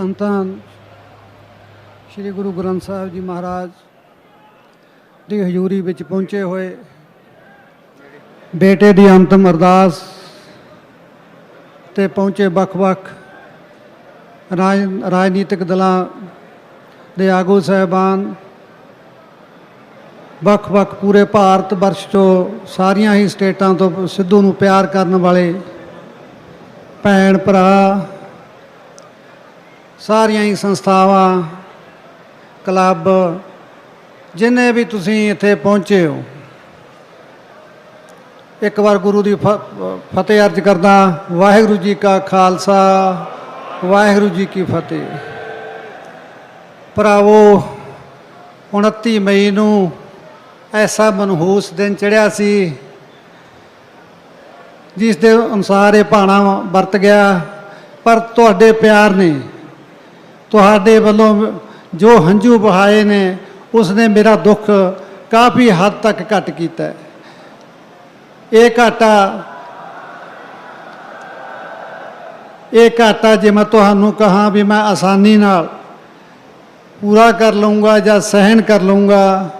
ਧੰਨ ਧੰਨ ਸ੍ਰੀ ਗੁਰੂ ਗ੍ਰੰਥ ਸਾਹਿਬ ਜੀ ਮਹਾਰਾਜ ਦੀ ਹਜ਼ੂਰੀ ਵਿੱਚ ਪਹੁੰਚੇ ਹੋਏ ਬੇਟੇ ਦੀ ਅੰਤਮ ਅਰਦਾਸ ਤੇ ਪਹੁੰਚੇ ਵੱਖ-ਵੱਖ ਰਾਜ, ਰਾਜਨੀਤਿਕ ਦਲਾਂ ਦੇ ਆਗੂ ਸਹਿਬਾਨ, ਵੱਖ-ਵੱਖ ਪੂਰੇ ਭਾਰਤ ਵਰਸ਼ ਤੋਂ ਸਾਰੀਆਂ ਹੀ ਸਟੇਟਾਂ ਤੋਂ ਸਿੱਧੂ ਨੂੰ ਪਿਆਰ ਕਰਨ ਵਾਲੇ ਭੈਣ ਭਰਾ ਸਾਰੀਆਂ ਹੀ ਸੰਸਥਾਵਾਂ, ਕਲੱਬ, ਜਿੰਨੇ ਵੀ ਤੁਸੀਂ ਇੱਥੇ ਪਹੁੰਚੇ ਹੋ। ਇੱਕ ਵਾਰ ਗੁਰੂ ਦੀ ਫ- ਫਤਿਹ ਅਰਜ ਕਰਦਾ, ਵਾਹਿਗੁਰੂ ਜੀ ਕਾ ਖਾਲਸਾ, ਵਾਹਿਗੁਰੂ ਜੀ ਕੀ ਫਤਿਹ। ਭਰਾਵੋ 29 ਮਈ ਨੂੰ ਐਸਾ ਮਨਹੂਸ ਦਿਨ ਚੜਿਆ ਸੀ, ਜਿਸ ਦੇ ਅਨੁਸਾਰ ਇਹ ਭਾਣਾ ਵਰਤ ਗਿਆ, ਪਰ ਤੁਹਾਡੇ ਪਿਆਰ ਨੇ ਤੁਹਾਡੇ ਵੱਲੋਂ ਜੋ ਹੰਝੂ ਬਹਾਏ ਨੇ ਉਸ ਨੇ ਮੇਰਾ ਦੁੱਖ ਕਾਫੀ ਹੱਦ ਤੱਕ ਘਟ ਕੀਤਾ ਇਹ ਘਾਟਾ ਇਹ ਘਾਟਾ ਜੇ ਮੈਂ ਤੁਹਾਨੂੰ ਕਹਾਂ ਵੀ ਮੈਂ ਆਸਾਨੀ ਨਾਲ ਪੂਰਾ ਕਰ ਲਵਾਂਗਾ ਜਾਂ ਸਹਿਣ ਕਰ ਲਵਾਂਗਾ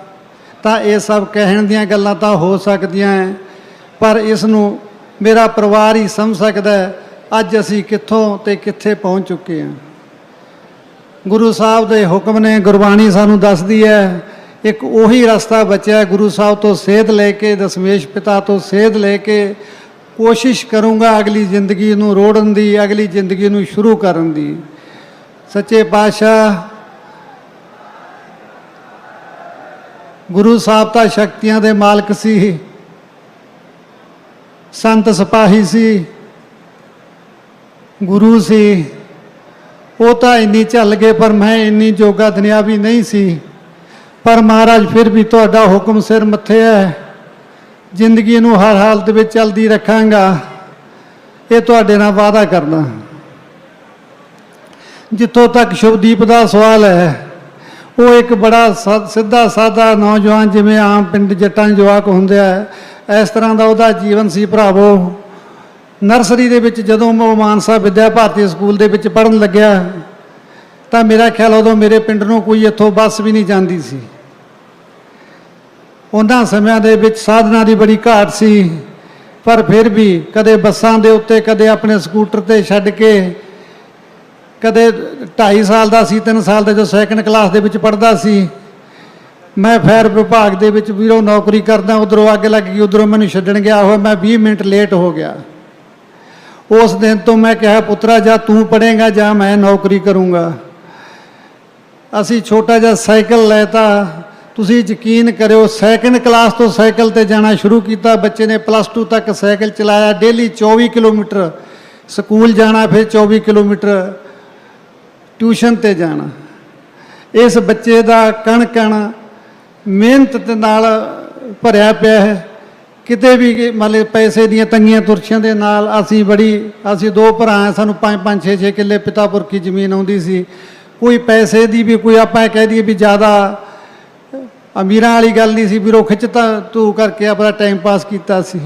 ਤਾਂ ਇਹ ਸਭ ਕਹਿਣ ਦੀਆਂ ਗੱਲਾਂ ਤਾਂ ਹੋ ਸਕਦੀਆਂ ਹੈ, ਪਰ ਇਸ ਨੂੰ ਮੇਰਾ ਪਰਿਵਾਰ ਹੀ ਸਮਝ ਸਕਦਾ ਅੱਜ ਅਸੀਂ ਕਿੱਥੋਂ ਤੇ ਕਿੱਥੇ ਪਹੁੰਚ ਚੁੱਕੇ ਹਾਂ। ਗੁਰੂ ਸਾਹਿਬ ਦੇ ਹੁਕਮ ਨੇ ਗੁਰਬਾਣੀ ਸਾਨੂੰ ਦੱਸਦੀ ਹੈ, ਇੱਕ ਉਹੀ ਰਸਤਾ ਬਚਿਆ ਗੁਰੂ ਸਾਹਿਬ ਤੋਂ ਸੇਧ ਲੈ ਕੇ, ਦਸ਼ਮੇਸ਼ ਪਿਤਾ ਤੋਂ ਸੇਧ ਲੈ ਕੇ ਕੋਸ਼ਿਸ਼ ਕਰੂੰਗਾ ਅਗਲੀ ਜ਼ਿੰਦਗੀ ਨੂੰ ਰੋੜਨ ਦੀ, ਅਗਲੀ ਜ਼ਿੰਦਗੀ ਨੂੰ ਸ਼ੁਰੂ ਕਰਨ ਦੀ। ਸੱਚੇ ਪਾਤਸ਼ਾਹ, ਗੁਰੂ ਸਾਹਿਬ ਤਾਂ ਸ਼ਕਤੀਆਂ ਦੇ ਮਾਲਕ ਸੀ, ਸੰਤ ਸਿਪਾਹੀ ਸੀ, ਗੁਰੂ ਸੀ। ਉਹ ਤਾਂ ਇੰਨੀ ਚੱਲ ਗਏ, ਪਰ ਮੈਂ ਇੰਨੀ ਜੋਗਾ ਦੁਨਿਆਵੀ ਨਹੀਂ ਸੀ। ਪਰ ਮਹਾਰਾਜ, ਫਿਰ ਵੀ ਤੁਹਾਡਾ ਹੁਕਮ ਸਿਰ ਮੱਥੇ ਹੈ। ਜ਼ਿੰਦਗੀ ਨੂੰ ਹਰ ਹਾਲਤ ਵਿੱਚ ਚਲਦੀ ਰੱਖਾਂਗਾ। ਇਹ ਤੁਹਾਡੇ ਨਾਲ ਵਾਅਦਾ ਕਰਦਾ। ਜਿੱਥੋਂ ਤੱਕ ਸ਼ੁਭਦੀਪ ਦਾ ਸਵਾਲ ਹੈ, ਉਹ ਇੱਕ ਬੜਾ ਸਾ- ਸਿੱਧਾ ਸਾਦਾ ਨੌਜਵਾਨ ਜਿਵੇਂ ਆਮ ਪਿੰਡ ਜੱਟਾਂ 'ਚ ਜਵਾਕ ਹੁੰਦੇ ਆ, ਇਸ ਤਰ੍ਹਾਂ ਦਾ ਉਹਦਾ ਜੀਵਨ ਸੀ ਭਰਾਵੋ। ਨਰਸਰੀ ਦੇ ਵਿੱਚ ਜਦੋਂ ਉਹ ਮਾਨਸਾ ਵਿਦਿਆ ਭਾਰਤੀ ਸਕੂਲ ਦੇ ਵਿੱਚ ਪੜ੍ਹਨ ਲੱਗਿਆ, ਤਾਂ ਮੇਰਾ ਖਿਆਲ ਉਦੋਂ ਮੇਰੇ ਪਿੰਡ ਨੂੰ ਕੋਈ ਇੱਥੋਂ ਬੱਸ ਵੀ ਨਹੀਂ ਜਾਂਦੀ ਸੀ। ਉਹਨਾਂ ਸਮਿਆਂ ਦੇ ਵਿੱਚ ਸਾਧਨਾਂ ਦੀ ਬੜੀ ਘਾਟ ਸੀ, ਪਰ ਫਿਰ ਵੀ ਕਦੇ ਬੱਸਾਂ ਦੇ ਉੱਤੇ, ਕਦੇ ਆਪਣੇ ਸਕੂਟਰ ਤੇ ਛੱਡ ਕੇ, ਕਦੇ 2.5 ਸਾਲ ਦਾ ਸੀ 3 ਸਾਲ ਦਾ ਜੋ ਸੈਕੰਡ ਕਲਾਸ ਦੇ ਵਿੱਚ ਪੜ੍ਹਦਾ ਸੀ। ਮੈਂ ਫੈਰ ਵਿਭਾਗ ਦੇ ਵਿੱਚ ਵੀਰੋ ਨੌਕਰੀ ਕਰਦਾ, ਉਧਰੋਂ ਅੱਗ ਲੱਗ ਗਈ, ਉਧਰੋਂ ਮੈਨੂੰ ਛੱਡਣ ਗਿਆ ਹੋਇਆ ਮੈਂ 20 ਮਿੰਟ ਲੇਟ ਹੋ ਗਿਆ। ਉਸ ਦਿਨ ਤੋਂ ਮੈਂ ਕਿਹਾ, ਪੁੱਤਰਾ, ਜਾਂ ਤੂੰ ਪੜ੍ਹੇਗਾ ਜਾਂ ਮੈਂ ਨੌਕਰੀ ਕਰੂੰਗਾ। ਅਸੀਂ ਛੋਟਾ ਜਿਹਾ ਸਾਈਕਲ ਲੈਤਾ। ਤੁਸੀਂ ਯਕੀਨ ਕਰਿਓ ਸੈਕੰਡ ਕਲਾਸ ਤੋਂ ਸਾਈਕਲ ਤੇ ਜਾਣਾ ਸ਼ੁਰੂ ਕੀਤਾ। ਬੱਚੇ ਨੇ ਪਲੱਸ 2 ਤੱਕ ਸਾਈਕਲ ਚਲਾਇਆ। ਡੇਲੀ 24 ਕਿਲੋਮੀਟਰ ਸਕੂਲ ਜਾਣਾ, ਫਿਰ 24 ਕਿਲੋਮੀਟਰ ਟਿਊਸ਼ਨ ਤੇ ਜਾਣਾ। ਇਸ ਬੱਚੇ ਦਾ ਕਣ ਕਣ ਮਿਹਨਤ ਦੇ ਨਾਲ ਭਰਿਆ ਪਿਆ ਹੈ। ਕਿਤੇ ਵੀ ਕਿ ਮੰਨ ਲਓ ਪੈਸੇ ਦੀਆਂ ਤੰਗੀਆਂ ਤੁਰਸ਼ੀਆਂ ਦੇ ਨਾਲ ਅਸੀਂ ਬੜੀ, ਅਸੀਂ ਦੋ ਭਰਾ ਹਾਂ, ਸਾਨੂੰ 5 5 6 6 ਕਿੱਲੇ ਪਿਤਾ ਪੁਰਖੀ ਜ਼ਮੀਨ ਆਉਂਦੀ ਸੀ। ਕੋਈ ਪੈਸੇ ਦੀ ਵੀ, ਕੋਈ ਆਪਾਂ ਕਹਿ ਦਈਏ ਵੀ ਜ਼ਿਆਦਾ ਅਮੀਰਾਂ ਵਾਲੀ ਗੱਲ ਨਹੀਂ ਸੀ ਵੀਰੋ ਖਿੱਚਤਾ ਤੂੰ ਕਰਕੇ ਆਪਣਾ ਟਾਈਮ ਪਾਸ ਕੀਤਾ ਸੀ।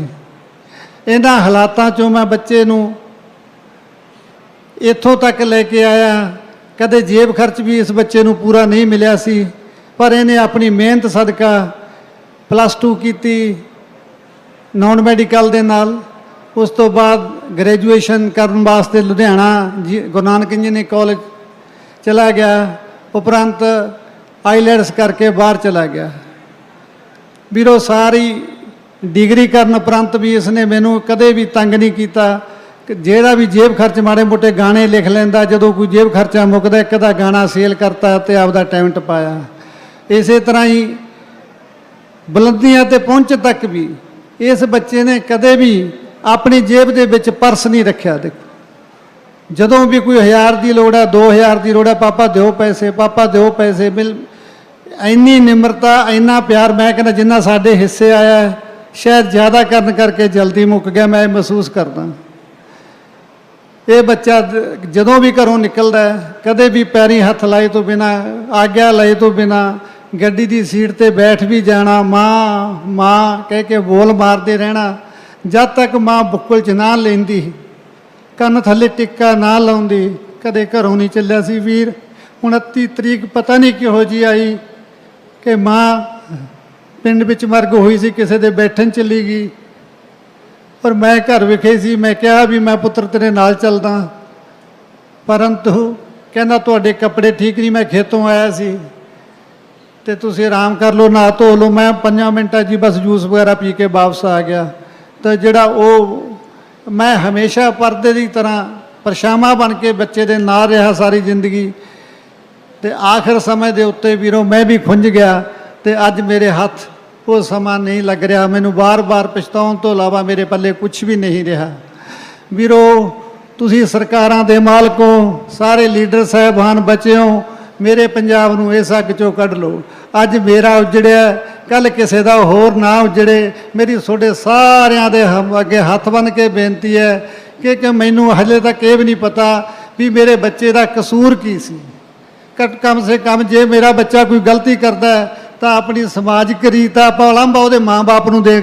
ਇਹਨਾਂ ਹਾਲਾਤਾਂ ਚੋਂ ਮੈਂ ਬੱਚੇ ਨੂੰ ਇੱਥੋਂ ਤੱਕ ਲੈ ਕੇ ਆਇਆ। ਕਦੇ ਜੇਬ ਖਰਚ ਵੀ ਇਸ ਬੱਚੇ ਨੂੰ ਪੂਰਾ ਨਹੀਂ ਮਿਲਿਆ ਸੀ, ਪਰ ਇਹਨੇ ਆਪਣੀ ਮਿਹਨਤ ਸਦਕਾ ਪਲੱਸ 2 ਕੀਤੀ। ਨਾਨ ਮੈਡੀਕਲ ਦੇ ਨਾਲ, ਉਸ ਤੋਂ ਬਾਅਦ ਗ੍ਰੈਜੂਏਸ਼ਨ ਕਰਨ ਵਾਸਤੇ ਲੁਧਿਆਣਾ ਜੀ- ਗੁਰੂ ਨਾਨਕ ਇੰਜੀਨੀਅਰਿੰਗ ਕਾਲਜ ਚਲਾ ਗਿਆ, ਉਪਰੰਤ ਆਈਲੈਟਸ ਕਰਕੇ ਬਾਹਰ ਚਲਾ ਗਿਆ। ਵੀਰੋ, ਸਾਰੀ ਡਿਗਰੀ ਕਰਨ ਉਪਰੰਤ ਵੀ ਇਸਨੇ ਮੈਨੂੰ ਕਦੇ ਵੀ ਤੰਗ ਨਹੀਂ ਕੀਤਾ। ਜਿਹੜਾ ਵੀ ਜੇਬ ਖਰਚ ਮਾੜੇ ਮੋਟੇ ਗਾਣੇ ਲਿਖ ਲੈਂਦਾ, ਜਦੋਂ ਕੋਈ ਜੇਬ ਖਰਚਾ ਮੁੱਕਦਾ, ਇੱਕ ਦਾ ਗਾਣਾ ਸੇਲ ਕਰਤਾ ਤੇ ਆਪਦਾ ਟੈਲੈਂਟ ਪਾਇਆ। ਇਸੇ ਤਰ੍ਹਾਂ ਹੀ ਬੁਲੰਦੀਆਂ ਤੇ ਪਹੁੰਚ ਤੱਕ ਵੀ ਇਸ ਬੱਚੇ ਨੇ ਕਦੇ ਵੀ ਆਪਣੀ ਜੇਬ ਦੇ ਵਿੱਚ ਪਰਸ ਨਹੀਂ ਰੱਖਿਆ, ਦੇਖੋ। ਜਦੋਂ ਵੀ ਕੋਈ ਹਜ਼ਾਰ ਦੀ ਲੋੜ ਹੈ 2000 ਦੀ ਲੋੜ ਹੈ, ਪਾਪਾ ਦਿਓ ਪੈਸੇ, ਪਾਪਾ ਦਿਓ ਪੈਸੇ, ਮਿਲ, ਇੰਨੀ ਨਿਮਰਤਾ, ਇੰਨਾ ਪਿਆਰ, ਮੈਂ ਕਹਿੰਦਾ ਜਿੰਨਾ ਸਾਡੇ ਹਿੱਸੇ ਆਇਆ ਸ਼ਾਇਦ ਜ਼ਿਆਦਾ ਕਰਨ ਕਰਕੇ ਜਲਦੀ ਮੁੱਕ ਗਿਆ, ਮੈਂ ਇਹ ਮਹਿਸੂਸ ਕਰਦਾ। ਇਹ ਬੱਚਾ ਜਦੋਂ ਵੀ ਘਰੋਂ ਨਿਕਲਦਾ ਕਦੇ ਵੀ ਪੈਰੀ ਹੱਥ ਲਾਏ ਤੋਂ ਬਿਨਾ, ਆਗਿਆ ਲਏ ਤੋਂ ਬਿਨਾ ਗੱਡੀ ਦੀ ਸੀਟ ਤੇ ਬੈਠ ਵੀ ਜਾਣਾ, ਮਾਂ ਮਾਂ, ਕਹਿ ਕੇ ਬੋਲ ਮਾਰਦੇ ਰਹਿਣਾ। ਜਦ ਤੱਕ ਮਾਂ ਬੁੱਕਲ ਚ ਨਾ ਲੈਂਦੀ, ਕੰਨ ਥੱਲੇ ਟਿੱਕਾ ਨਾ ਲਾਉਂਦੀ, ਕਦੇ ਘਰੋਂ ਨਹੀਂ ਚੱਲਿਆ ਸੀ ਵੀਰ। 29 ਤਰੀਕ ਪਤਾ ਨਹੀਂ ਕਿਹੋ ਜੀ ਆਈ ਕਿ ਮਾਂ ਪਿੰਡ ਵਿੱਚ ਮਰਗ ਹੋਈ ਸੀ, ਕਿਸੇ ਦੇ ਬੈਠਣ ਚਲੀ ਗਈ। ਪਰ ਮੈਂ ਘਰ ਵਿਖੇ ਸੀ, ਮੈਂ ਕਿਹਾ ਵੀ ਮੈਂ ਪੁੱਤਰ ਤੇਰੇ ਨਾਲ ਚੱਲਦਾ। ਪਰੰਤੂ ਕਹਿੰਦਾ, ਤੁਹਾਡੇ ਕੱਪੜੇ ਠੀਕ ਨਹੀਂ, ਮੈਂ ਖੇਤੋਂ ਆਇਆ ਸੀ। ਤੇ ਤੁਸੀਂ ਆਰਾਮ ਕਰ ਲਓ ਨਾ ਧੋ ਲਓ। ਮੈਂ 5 ਮਿੰਟਾਂ ਜੀ ਬਸ ਜੂਸ ਵਗੈਰਾ ਪੀ ਕੇ ਵਾਪਸ ਆ ਗਿਆ। ਤਾਂ ਜਿਹੜਾ ਉਹ ਮੈਂ ਹਮੇਸ਼ਾ ਪਰਦੇ ਦੀ ਤਰ੍ਹਾਂ ਪਰਛਾਵਾਂ ਬਣ ਕੇ ਬੱਚੇ ਦੇ ਨਾਲ ਰਿਹਾ ਸਾਰੀ ਜ਼ਿੰਦਗੀ। ਤੇ ਆਖਰ ਸਮੇਂ ਦੇ ਉੱਤੇ ਵੀਰੋ, ਮੈਂ ਵੀ ਖੁੰਝ ਗਿਆ ਤੇ ਅੱਜ ਮੇਰੇ ਹੱਥ ਉਹ ਸਮਾਂ ਨਹੀਂ ਲੱਗ ਰਿਹਾ। ਮੈਨੂੰ ਬਾਰ-ਬਾਰ ਪਛਤਾਉਣ ਤੋਂ ਇਲਾਵਾ ਮੇਰੇ ਪੱਲੇ ਕੁਝ ਵੀ ਨਹੀਂ ਰਿਹਾ। ਵੀਰੋ, ਤੁਸੀਂ ਸਰਕਾਰਾਂ ਦੇ ਮਾਲਕੋ ਸਾਰੇ ਲੀਡਰ ਸਾਹਿਬਾਨ ਬਚਿਓ ਮੇਰੇ ਪੰਜਾਬ ਨੂੰ ਇਸ ਅੱਗ ਚੋਂ ਕੱਢ ਲਓ। ਅੱਜ ਮੇਰਾ ਉਜੜਿਆ ਕੱਲ ਕਿਸੇ ਦਾ ਹੋਰ ਨਾ ਉਜੜੇ। ਮੇਰੀ ਤੁਹਾਡੇ ਸਾਰਿਆਂ ਦੇ ਹਮ- ਅੱਗੇ ਹੱਥ ਬੰਨ ਕੇ ਬੇਨਤੀ ਹੈ ਕਿ ਕਿ ਮੈਨੂੰ ਹਜੇ ਤੱਕ ਇਹ ਵੀ ਨਹੀਂ ਪਤਾ ਵੀ ਮੇਰੇ ਬੱਚੇ ਦਾ ਕਸੂਰ ਕੀ ਸੀ। ਘੱਟ ਕਮ ਸੇ ਕਮ ਜੇ ਮੇਰਾ ਬੱਚਾ ਕੋਈ ਗਲਤੀ ਕਰਦਾ ਹੈ, ਤਾਂ ਆਪਣੀ ਸਮਾਜਿਕ ਰੀਤ ਆ ਆਪਾਂ ਉਲੰਭਾ ਉਹਦੇ ਮਾਂ-ਬਾਪ ਨੂੰ ਦੇ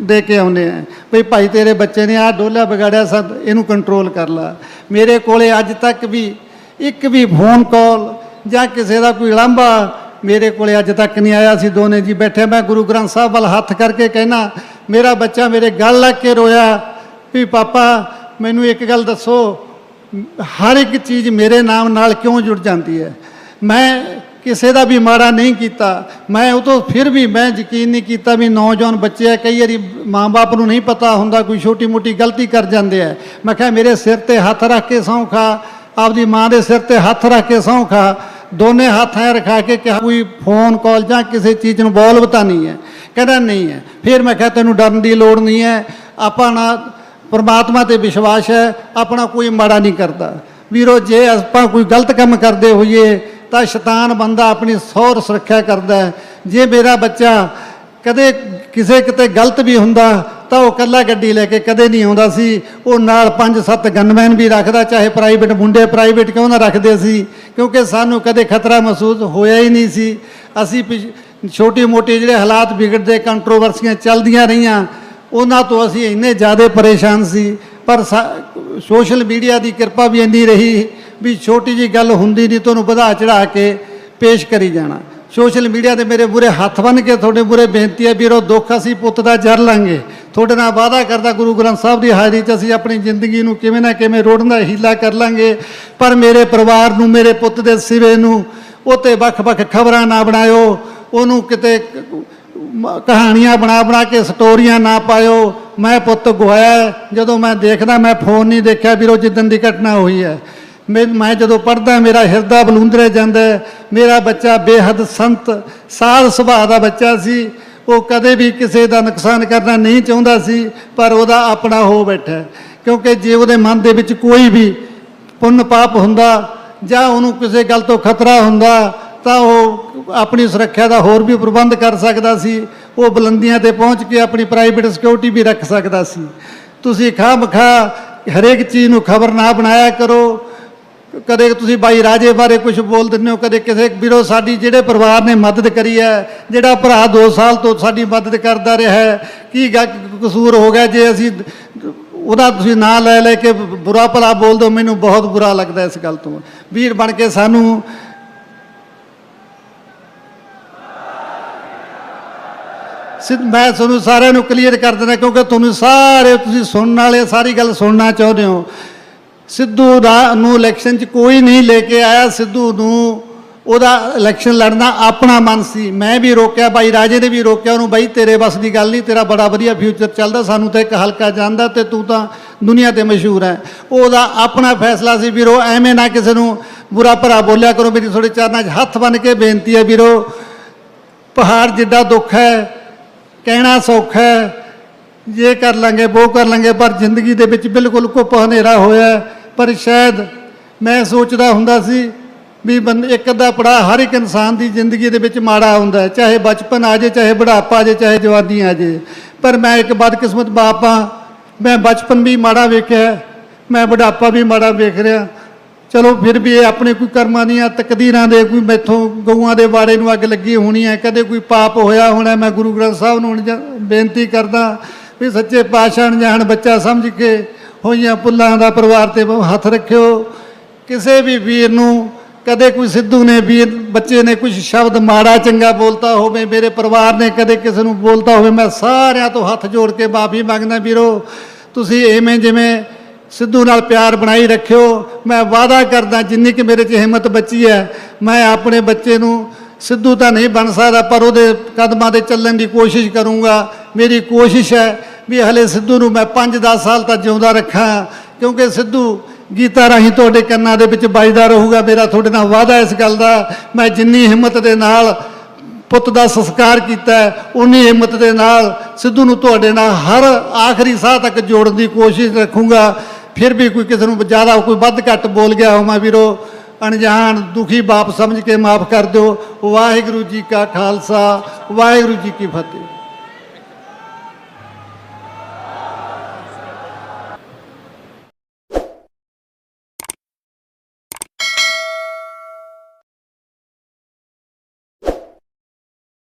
ਦੇ ਕੇ ਆਉਂਦੇ ਆ ਭਈ ਭਾਈ ਤੇਰੇ ਬੱਚੇ ਨੇ ਆਹ ਡੋਲਾ ਵਿਗਾੜਿਆ ਸਦ ਇਹਨੂੰ ਕੰਟਰੋਲ ਕਰ ਲਾ। ਮੇਰੇ ਕੋਲੇ ਅੱਜ ਤੱਕ ਵੀ ਇੱਕ ਵੀ ਫੋਨ ਕਾਲ ਜਾਂ ਕਿਸੇ ਦਾ ਕੋਈ ਉਲੰਭਾ ਮੇਰੇ ਕੋਲੇ ਅੱਜ ਤੱਕ ਨਹੀਂ ਆਇਆ ਸੀ। ਦੋਨੇ ਜੀ ਬੈਠੇ, ਮੈਂ ਗੁਰੂ ਗ੍ਰੰਥ ਸਾਹਿਬ ਵੱਲ ਹੱਥ ਕਰਕੇ ਕਹਿਣਾ, ਮੇਰਾ ਬੱਚਾ ਮੇਰੇ ਗਲ ਲੱਗ ਕੇ ਰੋਇਆ, ਵੀ ਪਾਪਾ, ਮੈਨੂੰ ਇੱਕ ਗੱਲ ਦੱਸੋ, ਹਰ ਇੱਕ ਚੀਜ਼ ਮੇਰੇ ਨਾਮ ਨਾਲ ਕਿਉਂ ਜੁੜ ਜਾਂਦੀ ਹੈ? ਮੈਂ ਕਿਸੇ ਦਾ ਵੀ ਮਾੜਾ ਨਹੀਂ ਕੀਤਾ। ਮੈਂ ਉਹ ਤੋਂ ਫਿਰ ਵੀ ਮੈਂ ਯਕੀਨ ਨਹੀਂ ਕੀਤਾ ਵੀ ਨੌਜਵਾਨ ਬੱਚੇ ਆ, ਕਈ ਵਾਰੀ ਮਾਂ-ਬਾਪ ਨੂੰ ਨਹੀਂ ਪਤਾ ਹੁੰਦਾ ਕੋਈ ਛੋਟੀ-ਮੋਟੀ ਗਲਤੀ ਕਰ ਜਾਂਦੇ ਆ। ਮੈਂ ਕਿਹਾ, ਮੇਰੇ ਸਿਰ ਤੇ ਹੱਥ ਰੱਖ ਕੇ ਸਹੁੰ ਖਾ, ਆਪਦੀ ਮਾਂ ਦੇ ਸਿਰ ਤੇ ਹੱਥ ਰੱਖ ਕੇ ਸਹੁੰ ਖਾ। ਦੋਨੇ ਹੱਥ ਐ ਰਖਾ ਕੇ ਕਿਹਾ, ਕੋਈ ਫੋਨ ਕਾਲ ਜਾਂ ਕਿਸੇ ਚੀਜ਼ ਨੂੰ ਬੋਲ ਬਤਾ ਨਹੀਂ ਹੈ। ਕਹਿੰਦਾ, ਨਹੀਂ ਹੈ। ਫਿਰ ਮੈਂ ਕਿਹਾ, ਤੈਨੂੰ ਡਰਨ ਦੀ ਲੋੜ ਨਹੀਂ ਹੈ। ਆਪਾਂ ਨਾ ਪਰਮਾਤਮਾ ਤੇ ਵਿਸ਼ਵਾਸ ਹੈ। ਆਪਣਾ ਕੋਈ ਮਾੜਾ ਨਹੀਂ ਕਰਦਾ। ਵੀਰੋ, ਜੇ ਆਪਾਂ ਕੋਈ ਗਲਤ ਕੰਮ ਕਰਦੇ ਹੋਈਏ, ਤਾਂ ਸ਼ੈਤਾਨ ਬੰਦਾ ਆਪਣੀ ਸੌਰ ਸੁਰੱਖਿਆ ਕਰਦਾ ਜੇ ਮੇਰਾ ਬੱਚਾ ਕਦੇ ਕਿਸੇ ਕਿਤੇ ਗਲਤ ਵੀ ਹੁੰਦਾ, ਤਾਂ ਉਹ ਕੱਲਾ ਗੱਡੀ ਲੈ ਕੇ ਕਦੇ ਨਹੀਂ ਆਉਂਦਾ ਸੀ। ਉਹ ਨਾਲ 5-7 ਗਨਮੈਨ ਵੀ ਰੱਖਦਾ, ਚਾਹੇ ਪ੍ਰਾਈਵੇਟ ਮੁੰਡੇ ਪ੍ਰਾਈਵੇਟ ਕਿਉਂ ਨਾ ਰੱਖਦੇ ਸੀ। ਕਿਉਂਕਿ ਸਾਨੂੰ ਕਦੇ ਖਤਰਾ ਮਹਿਸੂਸ ਹੋਇਆ ਹੀ ਨਹੀਂ ਸੀ। ਅਸੀਂ ਛੋਟੀ ਮੋਟੀ ਜਿਹੜੇ ਹਾਲਾਤ ਵਿਗੜਦੇ ਕੰਟਰੋਵਰਸੀਆਂ ਚੱਲਦੀਆਂ ਰਹੀਆਂ, ਉਹਨਾਂ ਤੋਂ ਅਸੀਂ ਇੰਨੇ ਜ਼ਿਆਦਾ ਪਰੇਸ਼ਾਨ ਸੀ। ਪਰ ਸੋਸ਼ਲ ਮੀਡੀਆ ਦੀ ਕਿਰਪਾ ਵੀ ਇੰਨੀ ਰਹੀ ਵੀ ਛੋਟੀ ਜੀ ਗੱਲ ਹੁੰਦੀ ਨਹੀਂ ਤੁਹਾਨੂੰ ਵਧਾ ਚੜਾ ਕੇ ਪੇਸ਼ ਕਰੀ ਜਾਣਾ। ਸੋਸ਼ਲ ਮੀਡੀਆ ਤੇ ਮੇਰੇ ਬੁਰੇ ਹੱਥ ਬੰਨ ਕੇ, ਤੁਹਾਡੇ ਬੁਰੇ ਬੇਨਤੀ ਹੈ ਵੀਰੋ ਦੁੱਖ ਅਸੀਂ ਪੁੱਤ ਦਾ ਜਰ ਲਾਂਗੇ। ਤੁਹਾਡੇ ਨਾਲ ਵਾਅਦਾ ਕਰਦਾ ਗੁਰੂ ਗ੍ਰੰਥ ਸਾਹਿਬ ਦੀ ਹਾਜ਼ਰੀ 'ਚ ਅਸੀਂ ਆਪਣੀ ਜ਼ਿੰਦਗੀ ਨੂੰ ਕਿਵੇਂ ਨਾ ਕਿਵੇਂ ਰੋੜਨ ਦਾ ਹੀਲਾ ਕਰ ਲਾਂਗੇ। ਪਰ ਮੇਰੇ ਪਰਿਵਾਰ ਨੂੰ, ਮੇਰੇ ਪੁੱਤ ਦੇ ਸਿਵੇ ਨੂੰ ਉਤੇ ਵੱਖ-ਵੱਖ ਖਬਰਾਂ ਨਾ ਬਣਾਇਓ, ਉਹਨੂੰ ਕਿਤੇ ਕਹਾਣੀਆਂ ਬਣਾ ਬਣਾ ਕੇ ਸਟੋਰੀਆਂ ਨਾ ਪਾਇਓ। ਮੈਂ ਪੁੱਤ ਗਵਾਇਆ ਜਦੋਂ ਮੈਂ ਦੇਖਦਾ ਮੈਂ ਫੋਨ ਨਹੀਂ ਦੇਖਿਆ ਵੀਰੋ, ਜਿੱਦਣ ਦੀ ਘਟਨਾ ਹੋਈ ਹੈ। ਮੈਂ ਮੈਂ ਜਦੋਂ ਪੜਦਾ ਮੇਰਾ ਹਿਰਦਾ ਬਲੂੰਦਰੇ ਜਾਂਦਾ ਮੇਰਾ ਬੱਚਾ ਬੇਹੱਦ ਸੰਤ, ਸਾਧ ਸੁਭਾਅ ਦਾ ਬੱਚਾ ਸੀ। ਉਹ ਕਦੇ ਵੀ ਕਿਸੇ ਦਾ ਨੁਕਸਾਨ ਕਰਨਾ ਨਹੀਂ ਚਾਹੁੰਦਾ ਸੀ, ਪਰ ਉਹਦਾ ਆਪਣਾ ਹੋ ਬੈਠਾ ਕਿਉਂਕਿ ਜੇ ਉਹਦੇ ਮਨ ਦੇ ਵਿੱਚ ਕੋਈ ਵੀ ਪੁੰਨ ਪਾਪ ਹੁੰਦਾ ਜਾਂ ਉਹਨੂੰ ਕਿਸੇ ਗੱਲ ਤੋਂ ਖਤਰਾ ਹੁੰਦਾ, ਤਾਂ ਉਹ ਆਪਣੀ ਸੁਰੱਖਿਆ ਦਾ ਹੋਰ ਵੀ ਪ੍ਰਬੰਧ ਕਰ ਸਕਦਾ ਸੀ। ਉਹ ਬੁਲੰਦੀਆਂ ਤੇ ਪਹੁੰਚ ਕੇ ਆਪਣੀ ਪ੍ਰਾਈਵੇਟ ਸਿਕਿਉਰਿਟੀ ਵੀ ਰੱਖ ਸਕਦਾ ਸੀ। ਤੁਸੀਂ ਖਾਹ ਮਖਾ ਹਰੇਕ ਚੀਜ਼ ਨੂੰ ਖਬਰ ਨਾ ਬਣਾਇਆ ਕਰੋ। ਕਦੇ ਤੁਸੀਂ ਬਾਈ ਰਾਜੇ ਬਾਰੇ ਕੁਝ ਬੋਲ ਦਿੰਦੇ ਹੋ, ਕਦੇ ਕਿਸੇ ਵੀਰੋ ਸਾਡੀ ਜਿਹੜੇ ਪਰਿਵਾਰ ਨੇ ਮਦਦ ਕਰੀ ਹੈ, ਜਿਹੜਾ ਭਰਾ 2 ਸਾਲ ਤੋਂ ਸਾਡੀ ਮਦਦ ਕਰਦਾ ਰਿਹਾ ਹੈ, ਕੀ ਗ- ਕਸੂਰ ਹੋ ਗਿਆ ਜੇ ਅਸੀਂ ਉਹਦਾ ਤੁਸੀਂ ਨਾਂ ਲੈ ਲੈ ਕੇ ਬੁਰਾ ਭਲਾ ਬੋਲ ਦਿਓ, ਮੈਨੂੰ ਬਹੁਤ ਬੁਰਾ ਲੱਗਦਾ ਇਸ ਗੱਲ ਤੋਂ। ਵੀਰ ਬਣ ਕੇ ਸਾਨੂੰ ਸਿੱਧ ਮੈਂ ਤੁਹਾਨੂੰ ਸਾਰਿਆਂ ਨੂੰ ਕਲੀਅਰ ਕਰ ਦਿੰਦਾ, ਕਿਉਂਕਿ ਤੁਹਾਨੂੰ ਸਾਰੇ ਤੁਸੀਂ ਸੁਣਨ ਵਾਲੇ ਸਾਰੀ ਗੱਲ ਸੁਣਨਾ ਚਾਹੁੰਦੇ ਹੋ। ਸਿੱਧੂ ਦਾ ਨੂੰ ਇਲੈਕਸ਼ਨ 'ਚ ਕੋਈ ਨਹੀਂ ਲੈ ਕੇ ਆਇਆ ਸਿੱਧੂ ਨੂੰ। ਉਹਦਾ ਇਲੈਕਸ਼ਨ ਲੜਨਾ ਆਪਣਾ ਮਨ ਸੀ। ਮੈਂ ਵੀ ਰੋਕਿਆ ਬਾਈ ਰਾਜੇ ਨੇ ਵੀ ਰੋਕਿਆ ਉਹਨੂੰ, ਬਾਈ ਤੇਰੇ ਬਸ ਦੀ ਗੱਲ ਨਹੀਂ, ਤੇਰਾ ਬੜਾ ਵਧੀਆ ਫਿਊਚਰ ਚੱਲਦਾ, ਸਾਨੂੰ ਤਾਂ ਇੱਕ ਹਲਕਾ ਜਾਂਦਾ ਤੇ ਤੂੰ ਤਾਂ ਦੁਨੀਆ ਤੇ ਮਸ਼ਹੂਰ ਹੈ। ਉਹਦਾ ਆਪਣਾ ਫੈਸਲਾ ਸੀ, ਵੀਰੋ, ਐਵੇਂ ਨਾ ਕਿਸੇ ਨੂੰ ਬੁਰਾ ਭਰਾ ਬੋਲਿਆ ਕਰੋ, ਮੇਰੀ ਤੁਹਾਡੇ ਚਰਨਾਂ 'ਚ ਹੱਥ ਬੰਨ ਕੇ ਬੇਨਤੀ ਹੈ ਵੀਰੋ। ਪਹਾੜ ਜਿੱਡਾ ਦੁੱਖ ਹੈ, ਕਹਿਣਾ ਸੌਖਾ ਹੈ, ਜੇ ਕਰ ਲਾਂਗੇ ਉਹ ਕਰ ਲਾਂਗੇ, ਪਰ ਜ਼ਿੰਦਗੀ ਦੇ ਵਿੱਚ ਬਿਲਕੁਲ ਘੁੱਪ ਹਨੇਰਾ ਹੋਇਆ ਪਰ ਸ਼ਾਇਦ ਮੈਂ ਸੋਚਦਾ ਹੁੰਦਾ ਸੀ ਵੀ ਬੰਦ ਇੱਕ ਅੱਧਾ ਪੜਾ ਹਰ ਇੱਕ ਇਨਸਾਨ ਦੀ ਜ਼ਿੰਦਗੀ ਦੇ ਵਿੱਚ ਮਾੜਾ ਹੁੰਦਾ ਚਾਹੇ ਬਚਪਨ ਆ ਜੇ ਚਾਹੇ ਬੁਢਾਪਾ ਆ ਜੇ ਚਾਹੇ ਜਵਾਨੀ ਆ ਜੇ ਪਰ ਮੈਂ ਇੱਕ ਬਦਕਿਸਮਤ ਬਾਪ ਹਾਂ। ਮੈਂ ਬਚਪਨ ਵੀ ਮਾੜਾ ਵੇਖਿਆ ਮੈਂ ਬੁਢਾਪਾ ਵੀ ਮਾੜਾ ਵੇਖ ਰਿਹਾ ਚਲੋ ਫਿਰ ਵੀ ਇਹ ਆਪਣੇ ਕੋਈ ਕਰਮਾਂ ਦੀਆਂ ਤਕਦੀਰਾਂ ਦੇ ਕੋਈ ਮੈਥੋਂ ਗਊਆਂ ਦੇ ਬਾੜੇ ਨੂੰ ਅੱਗ ਲੱਗੀ ਹੋਣੀ ਹੈ, ਕਦੇ ਕੋਈ ਪਾਪ ਹੋਇਆ ਹੋਣਾ, ਮੈਂ ਗੁਰੂ ਗ੍ਰੰਥ ਸਾਹਿਬ ਨੂੰ ਹੁਣ ਬੇਨਤੀ ਕਰਦਾ ਵੀ ਸੱਚੇ ਪਾਤਸ਼ਾਹ ਅਣਜਾਣ ਬੱਚਾ ਸਮਝ ਕੇ ਹੋਈਆਂ ਪੁੱਲਾਂ ਦਾ ਪਰਿਵਾਰ ਤੇ ਹੱਥ ਰੱਖਿਓ। ਕਿਸੇ ਵੀ ਵੀਰ ਨੂੰ, ਕਦੇ ਕੋਈ ਸਿੱਧੂ ਨੇ ਵੀਰ ਬੱਚੇ ਨੇ ਕੁਝ ਸ਼ਬਦ ਮਾੜਾ ਚੰਗਾ ਬੋਲਤਾ ਹੋਵੇ, ਮੇਰੇ ਪਰਿਵਾਰ ਨੇ ਕਦੇ ਕਿਸੇ ਨੂੰ ਬੋਲਤਾ ਹੋਵੇ, ਮੈਂ ਸਾਰਿਆਂ ਤੋਂ ਹੱਥ ਜੋੜ ਕੇ ਮਾਫੀ ਮੰਗਦਾ ਵੀਰੋ। ਤੁਸੀਂ ਐਵੇਂ ਜਿਵੇਂ ਸਿੱਧੂ ਨਾਲ ਪਿਆਰ ਬਣਾਈ ਰੱਖਿਓ। ਮੈਂ ਵਾਅਦਾ ਕਰਦਾ, ਜਿੰਨੀ ਕਿ ਮੇਰੇ 'ਚ ਹਿੰਮਤ ਬਚੀ ਹੈ, ਮੈਂ ਆਪਣੇ ਬੱਚੇ ਨੂੰ ਸਿੱਧੂ ਤਾਂ ਨਹੀਂ ਬਣ ਸਕਦਾ, ਪਰ ਉਹਦੇ ਕਦਮਾਂ ਤੇ ਚੱਲਣ ਦੀ ਕੋਸ਼ਿਸ਼ ਕਰੂੰਗਾ। ਮੇਰੀ ਕੋਸ਼ਿਸ਼ ਹੈ ਵੀ ਹਲੇ ਸਿੱਧੂ ਨੂੰ ਮੈਂ 5-10 ਸਾਲ ਤੱਕ ਜਿਉਂਦਾ ਰੱਖਾਂ, ਕਿਉਂਕਿ ਸਿੱਧੂ ਗੀਤਾ ਰਾਹੀਂ ਤੁਹਾਡੇ ਕੰਨਾਂ ਦੇ ਵਿੱਚ ਵੱਜਦਾ ਰਹੂਗਾ, ਮੇਰਾ ਤੁਹਾਡੇ ਨਾਲ ਵਾਅਦਾ ਇਸ ਗੱਲ ਦਾ, ਮੈਂ ਜਿੰਨੀ ਹਿੰਮਤ ਦੇ ਨਾਲ ਪੁੱਤ ਦਾ ਸੰਸਕਾਰ ਕੀਤਾ ਉਨੀ ਹਿੰਮਤ ਦੇ ਨਾਲ ਸਿੱਧੂ ਨੂੰ ਤੁਹਾਡੇ ਨਾਲ ਹਰ ਆਖਰੀ ਸਾਹ ਤੱਕ ਜੋੜਨ ਦੀ ਕੋਸ਼ਿਸ਼ ਰੱਖੂੰਗਾ। ਫਿਰ ਵੀ ਕੋਈ ਕਿਸੇ ਨੂੰ ਜ਼ਿਆਦਾ ਕੋਈ ਵੱਧ ਘੱਟ ਬੋਲ ਗਿਆ ਹੋਵਾਂ ਵੀਰੋ, ਅਣਜਾਣ ਦੁਖੀ ਬਾਪ ਸਮਝ ਕੇ ਮਾਫ ਕਰ ਦਿਓ। ਵਾਹਿਗੁਰੂ ਜੀ ਕਾ ਖਾਲਸਾ, ਵਾਹਿਗੁਰੂ ਜੀ ਕੀ ਫਤਿਹ।